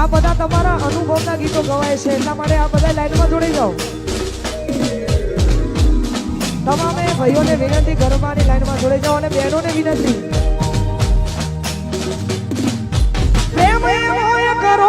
આ બધા તમારા અનુભવના ગીતો ગવાય છે, એટલા માટે આ બધા લાઈનમાં જોડી જાઓ. તમામે ભાઈઓને વિનંતી ગરબાની લાઈનમાં જોડાઈ જાઓ અને બહેનોને વિનંતી. પ્રેમ કરો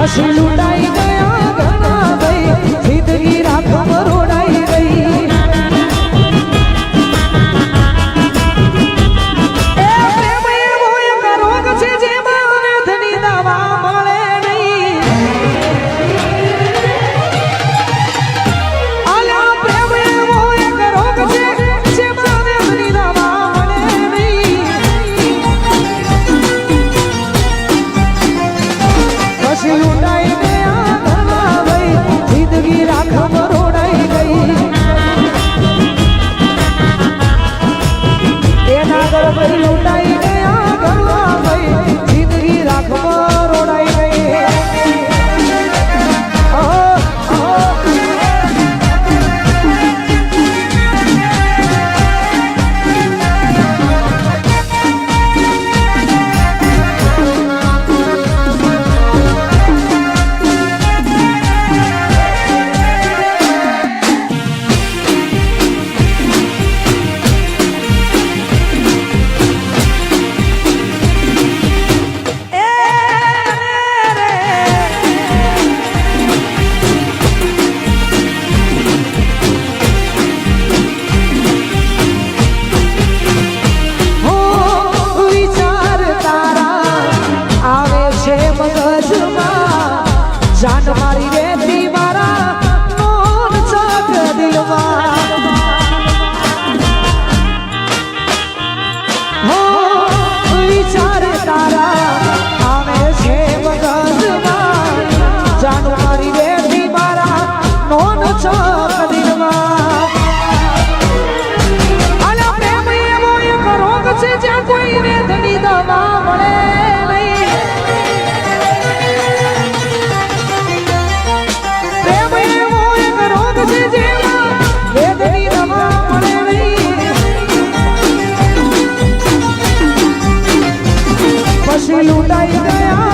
ఆశలు ઉડાઈ ગયા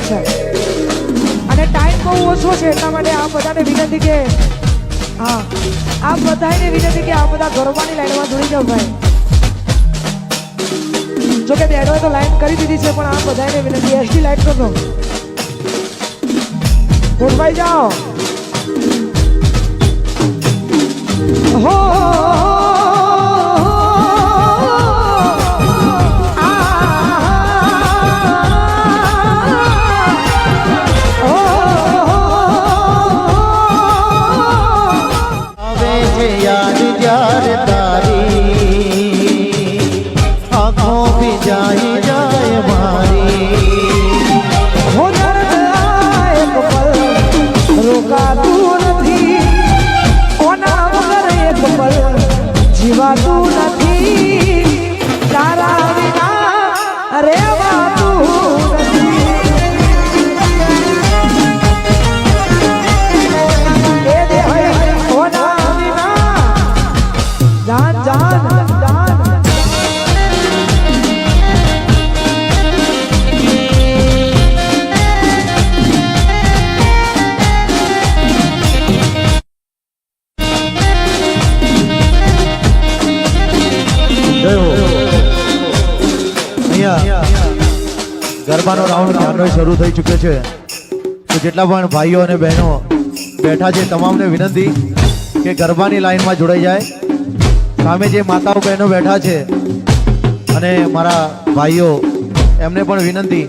રહ્યો છે. અને ટાઈમ બહુ ઓછો છે, એટલા માટે આ બધાને વિનંતી કે, હા આ બધાને વિનંતી કે આ બધા ગરબાની લાઈનમાં જોડી જાઓ ભાઈ. જો કે બેડોએ તો લાઈન કરી દીધી છે, પણ આ બધાને વિનંતી એસટી લાઈટ કરો ગોઠવાઈ જાઓ. હો. રહ્યો છે. તો જેટલા પણ ભાઈઓ અને બહેનો બેઠા છે તમામને વિનંતી કે ગરબાની લાઈનમાં જોડાઈ જાય. સામે જે માતાઓ બહેનો બેઠા છે અને મારા ભાઈઓ એમને પણ વિનંતી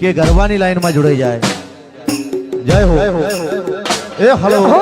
કે ગરબાની લાઈનમાં જોડાઈ જાય. જય હો. એ હલો.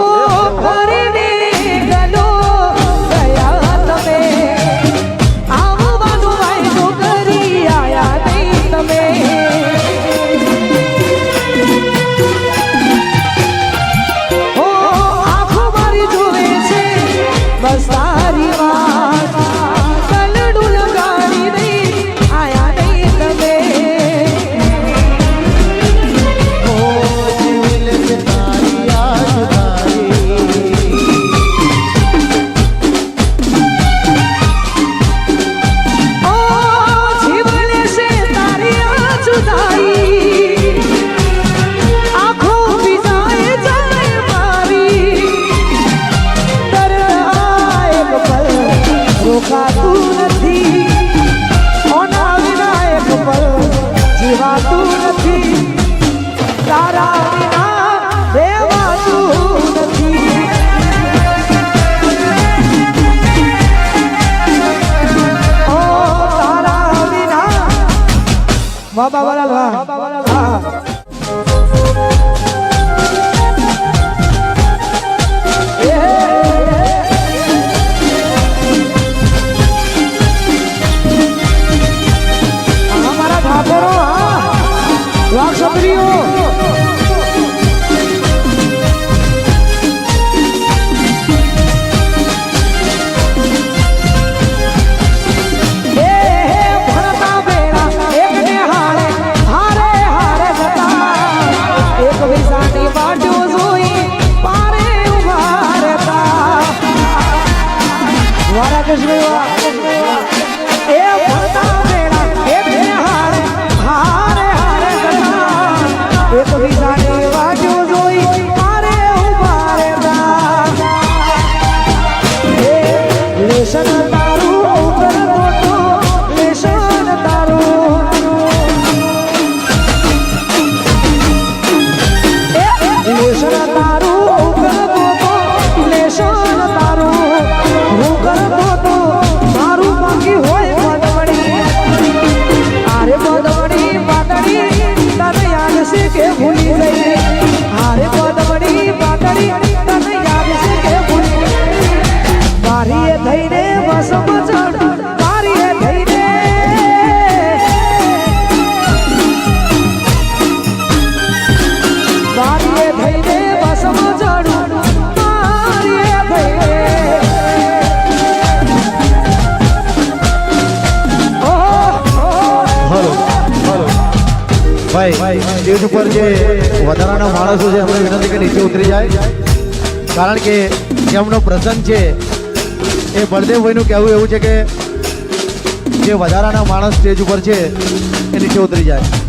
Tocar tudo કારણ કે જેમનો પ્રસંગ છે, એ બળદેવભાઈનું કહેવું એવું છે કે જે વધારાના માણસ સ્ટેજ ઉપર છે એ નીચે ઉતરી જાય.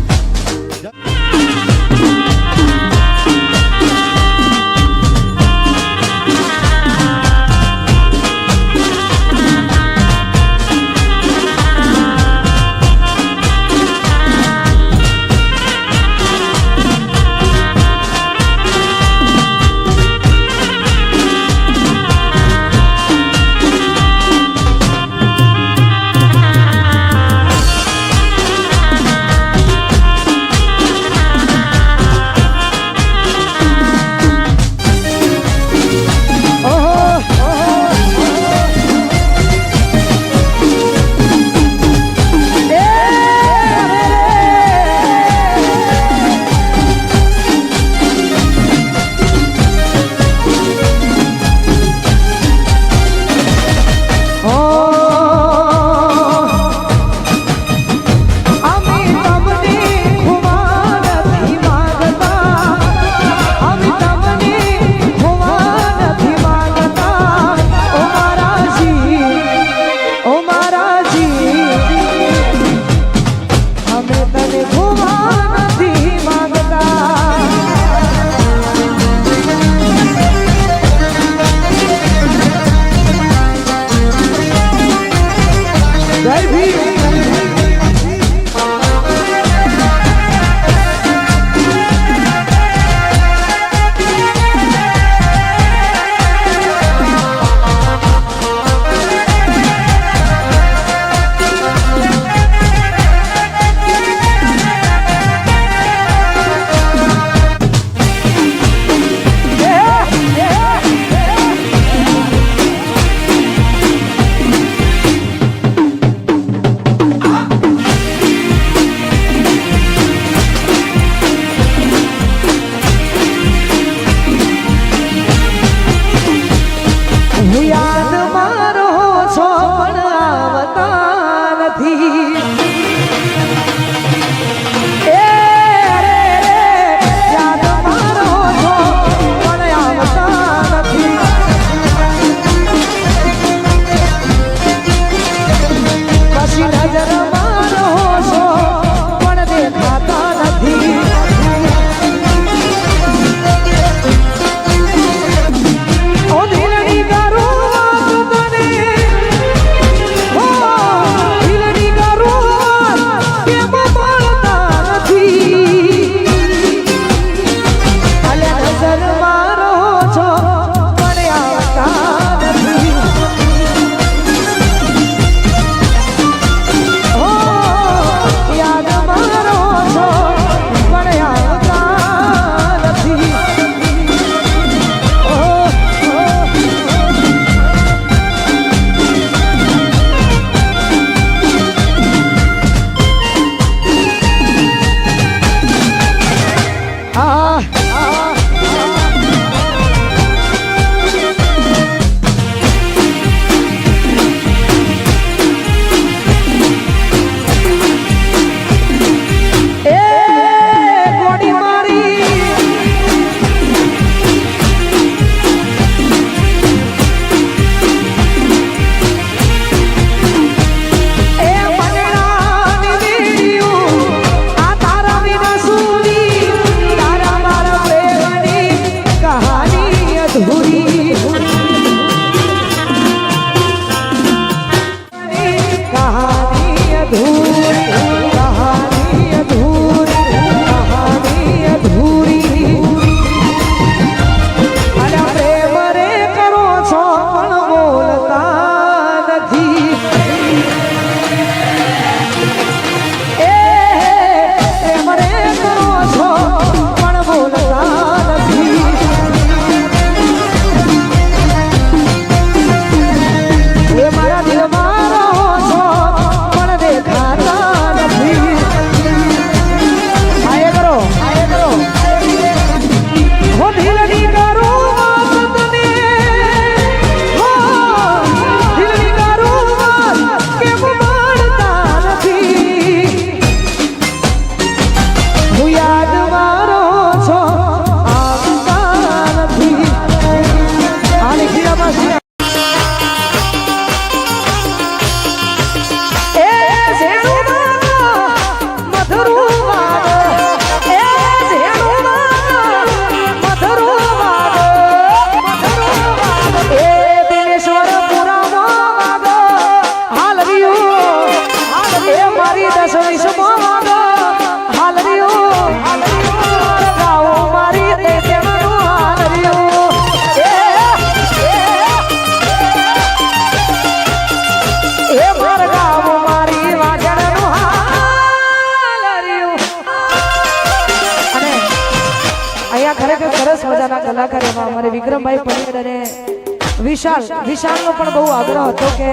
વિશાલ, વિશાલનો પણ બહુ આગ્રહ હતો કે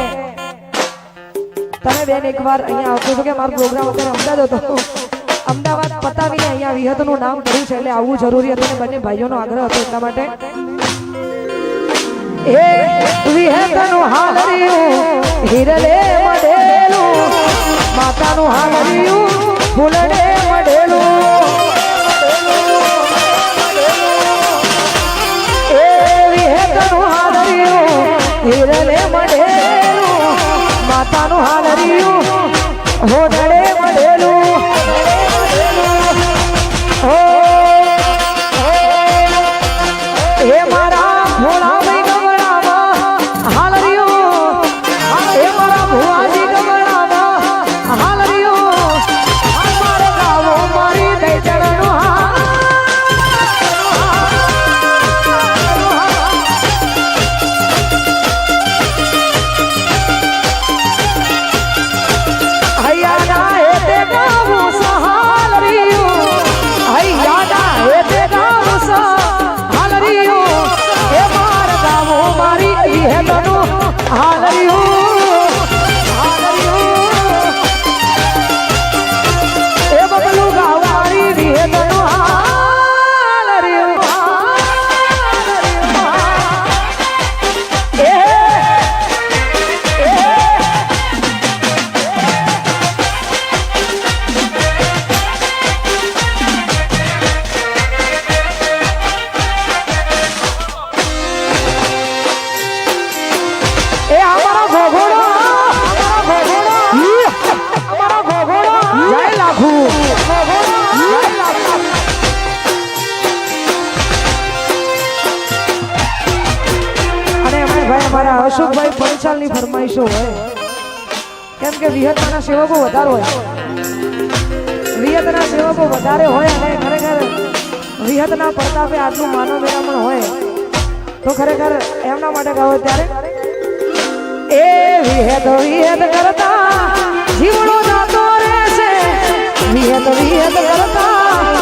તમે બેન એકવાર અહીંયા આવતો હતો કે મારો પ્રોગ્રામ અત્યારે અમદાવાદ હતો. અમદાવાદ પતાવીને અહીંયા વિહતનું નામ કર્યું છે એટલે આવવું જરૂરી હતું બંને ભાઈઓનો આગ્રહ હતો એટલા માટે. હે વિહતનું હામર્યું માતાનું હામર્યું ફૂલડે મડેલું ભજને મળેલું માતાનું હાલ રહ્યું હો પૈસો હોય કેમ કે વિહતના સેવકો વધારે હોય વિહતના સેવકો વધારે હોય અને ખરેખર વિહતના પ્રતાપે આટલું માનવ મેળામણ હોય તો ખરેખર એમના માટે ગાવો ત્યારે એ વિહત વિહત કરતા જીવડો જાતો રહેશે વિહત વિહત કરતા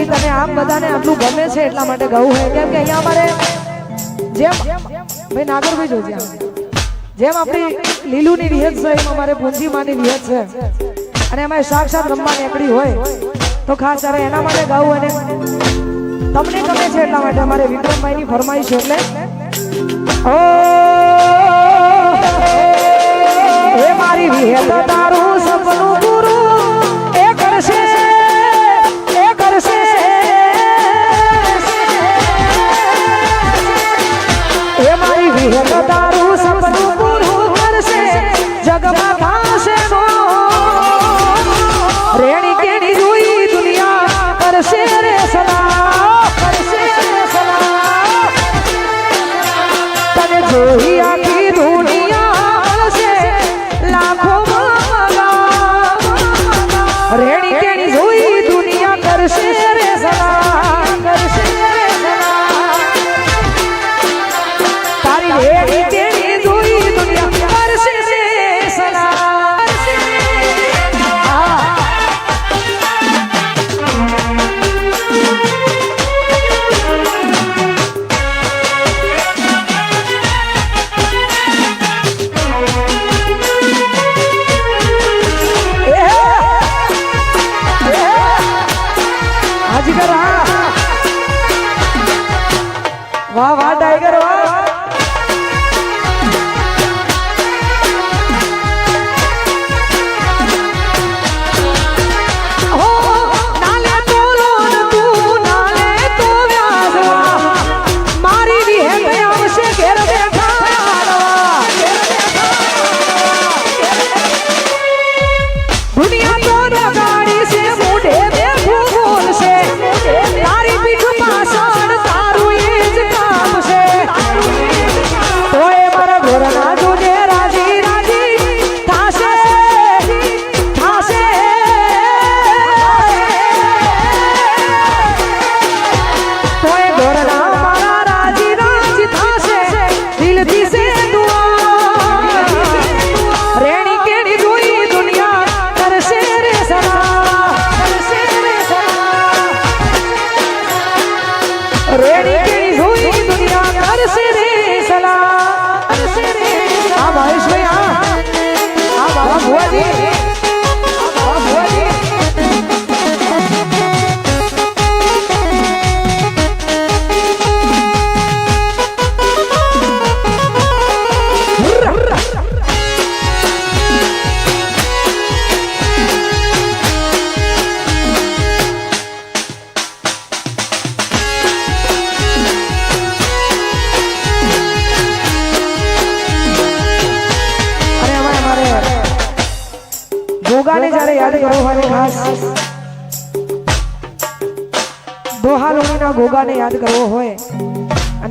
ગીત અને આમ બધાને આટલું ગમે છે એટલા માટે ગાવું હોય કેમ કે અહીંયા અમારે જેમ ભાઈ નાગર ભાઈ જેમ આપણી લીલુની વિહત છે, એમ અમારે પૂંજીમાની વિહત છે. અને એમાં સાક્ષાત રમવા નીકળી હોય, તો ખાસ હવે એના માટે ગાવું અને તમને ગમે છે એટલા માટે અમારે વિક્રમભાઈની ફરમાઈશ એટલે ઓ મારી વિહેતા, તારું સપનું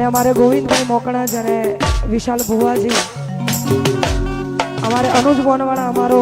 અમારે ગોવિંદભાઈ મોકણાજ અને વિશાલ ભુવાજી અમારે અનુજ બોનવાળા અમારો